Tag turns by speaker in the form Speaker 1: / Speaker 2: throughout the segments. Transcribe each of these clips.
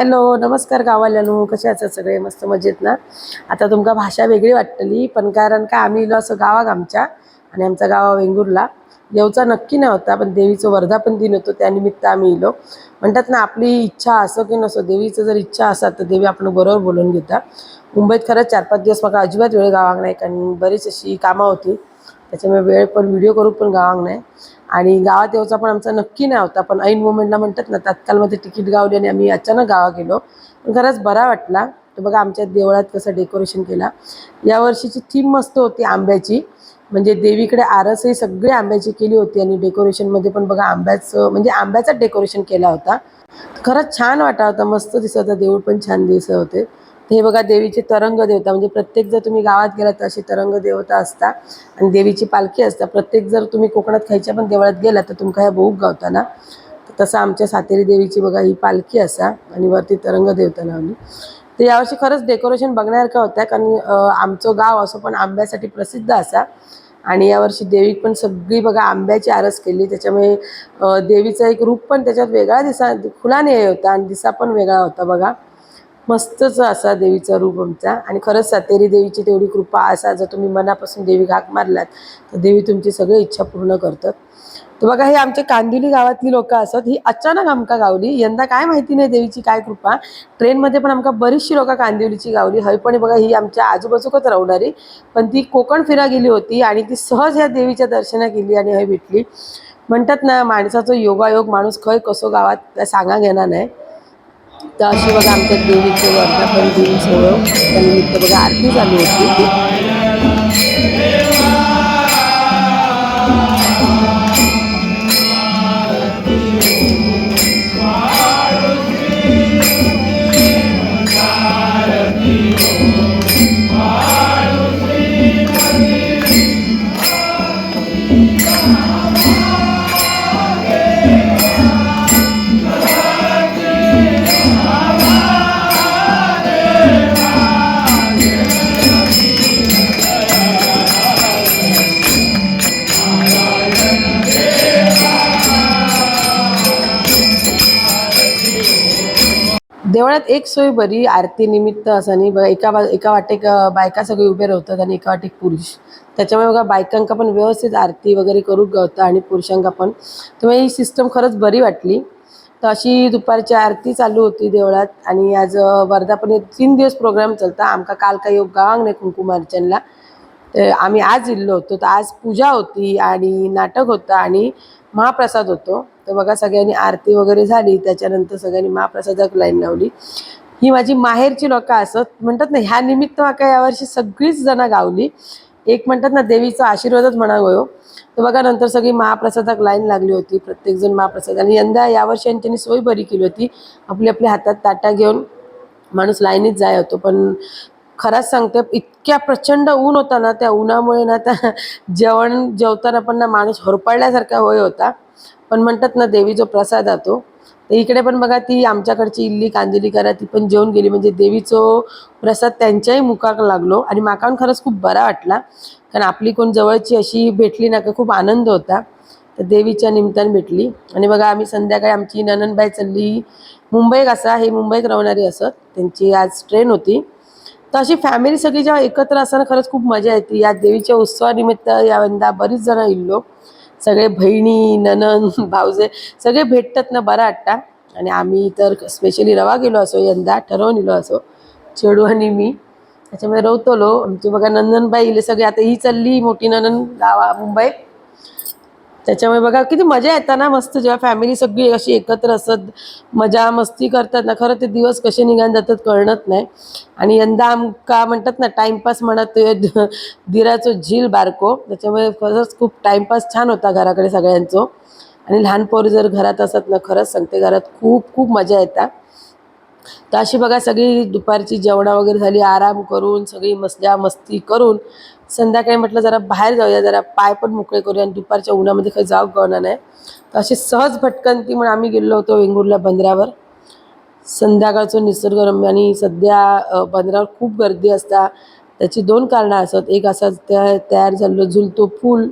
Speaker 1: Hello नमस्कार गावाल्यानो कसे आहात सगळे मस्त मजेत ना? आता तुमका भाषा वेगळी वाटतली पण कारण काय आम्ही इलो असं गावाक आमच्या आणि आमचा गावा वेंगुर्ला. येऊचा नक्की नाही होता पण देवीचं वर्धापन दिन होतं त्यानिमित्त आम्ही इलो. म्हणतात ना आपली इच्छा असो की नसो देवीचं जर इच्छा असत तर देवी आपण बरोबर बोलून घेता. मुंबईत खरंच चार पाच दिवस मला अजिबात वेळ गावाक नाही कारण बरीच अशी कामं होती. त्याच्यामुळे वेळ पण व्हिडिओ करू पण गावाक नाही. आणि गावात यायचा पण आमचा नक्की नाही होता पण ऐन मोमेंटला म्हणतात ना तात्काळमध्ये तिकीट गावली आणि आम्ही अचानक गावा गेलो. पण खरंच बरा वाटला. तर बघा आमच्या देवळात कसं डेकोरेशन केला. यावर्षीची थीम मस्त होती आंब्याची. म्हणजे देवीकडे आरसही सगळी आंब्याची केली होती आणि डेकोरेशनमध्ये पण बघा आंब्याचं म्हणजे आंब्याचाच डेकोरेशन केला होता. खरंच छान वाटा होता मस्त दिसत होता देऊळ पण छान दिसत होते. हे बघा देवीचे तरंग देवता म्हणजे प्रत्येक जर तुम्ही गावात गेलात तर अशी तरंग देवता असता आणि देवीची पालखी असता. प्रत्येक जर तुम्ही कोकणात खायच्या पण देवळात गेलात तर तुमका ह्या भूक गावताना. तसं आमच्या सातेरी देवीची बघा ही पालखी असा आणि वरती तरंग देवता लावली. तर यावर्षी खरंच डेकोरेशन बघण्यासारखं होत्या कारण आमचं गाव असं पण आंब्यासाठी प्रसिद्ध असा. आणि यावर्षी देवी पण सगळी बघा आंब्याची आरस केली. त्याच्यामुळे देवीचं एक रूप पण त्याच्यात वेगळा दिसा खुला हे होता आणि दिसा पण वेगळा होता बघा. मस्तच असा देवीचा रूप आमचा. आणि खरंच सातेरी देवीची तेवढी कृपा असा जर तुम्ही मनापासून देवी घाक मारलात तर देवी तुमची सगळी इच्छा पूर्ण करतात तर बघा हे आमचे कांदिवली गावातली लोक असत ही अचानक आमका गावली. यंदा काय माहिती नाही देवीची काय कृपा. ट्रेनमध्ये पण आमका बरीचशी लोक कांदिवलीची गावली. हय पण बघा ही आमच्या आजूबाजूकच राहणारी. पण ती कोकण फिरा गेली होती आणि ती सहज ह्या देवीच्या दर्शना गेली आणि हय भेटली. म्हणतात ना माणसाचं योगायोग माणूस खय कसो गावात सांगा घेणार नाही. तर अशी बघा आमच्या देवीचे वर्धापन दिन सोहळं त्यानिमित्त बघा आरती चालू होती. देवळात एक सोय बरी आरती निमित्त असं. नाही बघा एका बा एका वाटेक बायका सगळे उभे राहतात आणि एका वाटेक पुरुष. त्याच्यामुळे बघा बायकांका पण व्यवस्थित आरती वगैरे करू गावता आणि पुरुषांका पण. त्यामुळे ही सिस्टम खरंच बरी वाटली. तर अशी दुपारची आरती चालू होती देवळात. आणि आज वर्धापणे तीन दिवस प्रोग्राम चलता. आमका काल काही योग गावांग नाही कुंकुमार्चनला तर आम्ही आज इल्लो होतो. तर आज पूजा होती आणि नाटक होतं. आणि महाप्रसाद होतो. तर बघा सगळ्यांनी आरती वगैरे झाली त्याच्यानंतर सगळ्यांनी महाप्रसादाक लाईन लावली. ही माझी माहेरची लोकं असत म्हणतात ना ह्या निमित्त माका यावर्षी सगळीच जण गावली. एक म्हणतात ना देवीचा आशीर्वादच म्हणावं हो. तर बघा नंतर सगळी महाप्रसादाक लाईन लागली होती प्रत्येकजण महाप्रसाद. आणि यंदा यावर्षी यांच्यानी सोय बरी केली होती. आपली आपल्या हातात ताटा घेऊन माणूस लाईनीत जाय होतो. पण खरंच सांगते इतक्या प्रचंड ऊन होता ना त्या उन्हामुळे ना त्या जेवण जेवताना पण ना माणूस होरपळल्यासारखा होय होता. पण म्हणतात ना देवी जो प्रसाद आतो तर इकडे पण बघा ती आमच्याकडची इल्ली कांजली करा ती पण जेवून गेली. म्हणजे देवीचो प्रसाद त्यांच्याही मुखाक लागलो आणि माकान खरंच खूप बरा वाटला. कारण आपली कोण जवळची अशी भेटली ना का खूप आनंद होता. तर देवीच्या निमित्ताने भेटली. आणि बघा आम्ही संध्याकाळी आमची नननबाई चालली. मुंबईक असा हे मुंबईत राहणारी असत. त्यांची आज ट्रेन होती. तर अशी फॅमिली सगळी जेव्हा एकत्र असताना खरंच खूप मजा येते. या देवीच्या उत्सवानिमित्त या यंदा बरीच जण इल्लो. सगळे बहिणी ननन भाऊजे सगळे भेटतात ना बरा आट्टा आणि आम्ही तर स्पेशली रवा गेलो असो यंदा ठरवून येलो असो चेडू आणि मी. त्याच्यामुळे रवतलो. आमची बघा नंदनबाई इले सगळे. आता ही चालली मोठी ननन गावा मुंबईत त्याच्यामुळे बघा किती मजा येतात ना मस्त जेव्हा फॅमिली सगळी अशी एकत्र असत मजा मस्ती करतात ना खरं ते दिवस कसे निघान जातात कळणत नाही. आणि यंदा आमका म्हणतात ना टाइमपास म्हणत ते दिराचो झील बारको. त्याच्यामुळे खरंच खूप टाइमपास छान होता घराकडे सगळ्यांचो. आणि लहान पोरं जर घरात असत ना खरंच सांगते घरात खूप खूप मजा येतात तर अशी बघा सगळी दुपारची जेवणं वगैरे झाली आराम करून सगळी मस्त्या मस्ती करून संध्याकाळी म्हटलं जरा बाहेर जाऊया जरा पाय पण मोकळे करूया आणि दुपारच्या उन्हामध्ये काही जाऊ गवणार नाही. तर अशी सहज भटकंती म्हणून आम्ही गेलो होतो वेंगुर्ला बंदरावर. संध्याकाळचं निसर्गरम्य आणि सध्या बंदरावर खूप गर्दी असता. त्याची दोन कारणं असत एक असं त्या तयार झालेलं झुलतो पूल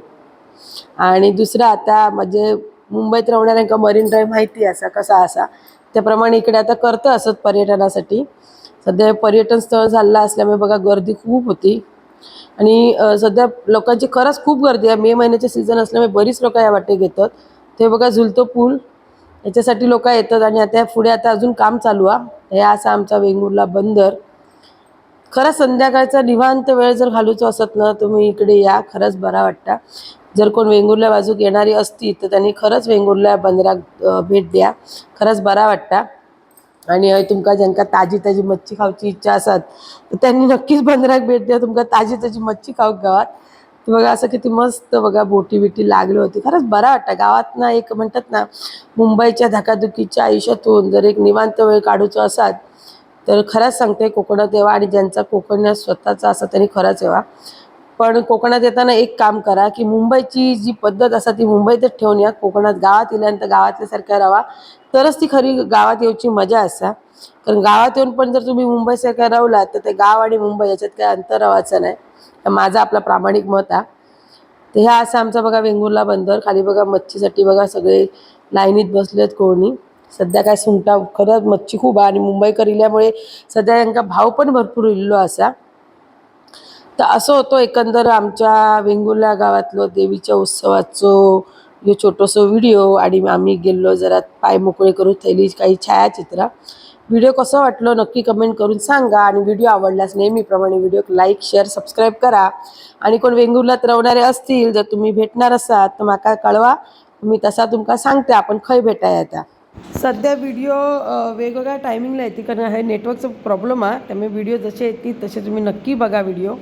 Speaker 1: आणि दुसरं आता म्हणजे मुंबईत राहणाऱ्यांका मरीन ड्राईव्ह माहिती असा कसा असा. त्याप्रमाणे इकडे आता करतं असत पर्यटनासाठी. सध्या पर्यटन स्थळ झालं असल्यामुळे बघा गर्दी खूप होती. आणि सध्या लोकांची खरंच खूप गर्दी आहे. मे महिन्याचे सीझन असल्यामुळे बरीच लोक या वाटे घेतात ते बघा झुलतो पूल याच्यासाठी लोक येतात आणि आता पुढे आता अजून काम चालू आहे. हे असा आमचा वेंगुर्ला बंदर. खरंच संध्याकाळचा निवांत वेळ जर घालूचो असत ना तुम्ही इकडे या खरंच बरा वाटता. जर कोण वेंगुर्ल्या बाजूक येणारी असती तर त्यांनी खरंच वेंगुर्ल्या बंदराक भेट द्या. खरंच बरा वाटता. आणि हय तुमका ज्यांका ताजी ताजी मच्छी खावची इच्छा असत तर त्यांनी नक्कीच बंदराक भेट द्या. तुमकां ताजी ताजी मच्छी खाऊक गावात. बघा असं किती मस्त बघा बोटी बिटी लागली होती. खरंच बरा वाटतं. गावात ना एक म्हणतात ना मुंबईच्या धकाधुकीच्या आयुष्यातून जर एक निवांत वेळ काढूचो असाल तर खरंच सांगते कोकणात येवा आणि ज्यांचा कोकण स्वतःचा असा त्यांनी खरंच येवा. पण कोकणात येताना एक काम करा की मुंबईची जी पद्धत असा ती मुंबईतच ठेवून या. कोकणात गावात येल्यानंतर गावातल्यासारख्या राहा. तरच ती खरी गावात येऊची मजा असा. कारण गावात येऊन पण जर तुम्ही मुंबईसारख्या राहलात तर ते गाव आणि मुंबई याच्यात काही अंतर राहायचं नाही. माझा आपला प्रामाणिक मत आहे तर ह्या असं आमचा बघा वेंगुर्ला बंदर. खाली बघा मच्छीसाठी बघा सगळे लाईनीत बसलेत कोणी. सध्या काय सुंगटा खरंच मच्छी खूप आहे आणि मुंबईकर इल्यामुळे सध्या यांका भाव पण भरपूर इल्लो असा. तर असं होतं एकंदर आमच्या वेंगुर्ला गावातलं देवीच्या उत्सवाचो हे छोटंसं व्हिडिओ आणि आम्ही गेलो जरा पाय मोकळे करून थैली काही छायाचित्र. व्हिडिओ कसं वाटलं नक्की कमेंट करून सांगा आणि व्हिडिओ आवडल्यास नेहमीप्रमाणे व्हिडिओ लाईक शेअर सबस्क्राईब करा. आणि कोण वेंगुर्ल्यात रवणारे असतील जर तुम्ही भेटणार असाल तर माका कळवा. मी तसा तुमका सांगते आपण खंय भेटाय आता. सध्या व्हिडिओ वेगवेगळ्या टायमिंगला येते कारण हे नेटवर्कचा प्रॉब्लेम आहे त्यामुळे व्हिडिओ जसे येतील तसे तुम्ही नक्की बघा व्हिडिओ.